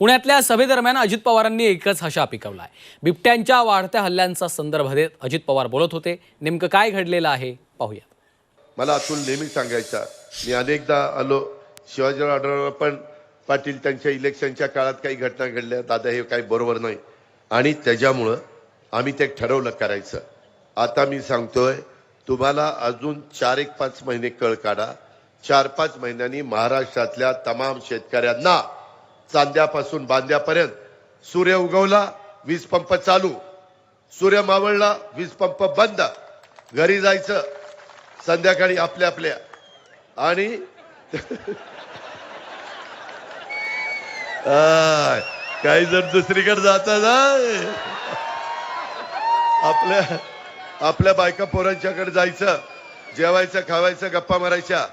पुण्यातल्या सभेदरम्यान अजित पवारांनी एकच हशा पिकवलाय. बिबट्यांच्या वाढत्या हल्ल्यांचा संदर्भ देत अजित पवार बोलत होते. नेमकं काय घडलेलं आहे? पाहूया मला अतुल नेहमी सांगायचा. मी अनेकदा आलो. शिवाजीराव आढळराव पण पाटील त्यांच्या इलेक्शनच्या काळात काही घटना घडल्या. दादा हे काही बरोबर नाही. आणि त्याच्यामुळं आम्ही ते ठरवलं करायचं. आता मी सांगतोय तुम्हाला अजून चार एक पाच महिने कळ काढा. चार पाच महिन्यांनी महाराष्ट्रातल्या तमाम शेतकऱ्यांना चांद्यापासून बांद्यापर्यंत सूर्य उगवला वीज पंप चालू. सूर्य मावळला वीज पंप बंद. घरी जायचं संध्याकाळी आपल्या आपल्या. आणि काही जण दुसरीकडे जातात आपल्या आपल्या बायका पोरांच्याकडे जायचं जेवायचं खावायचं गप्पा मारायच्या.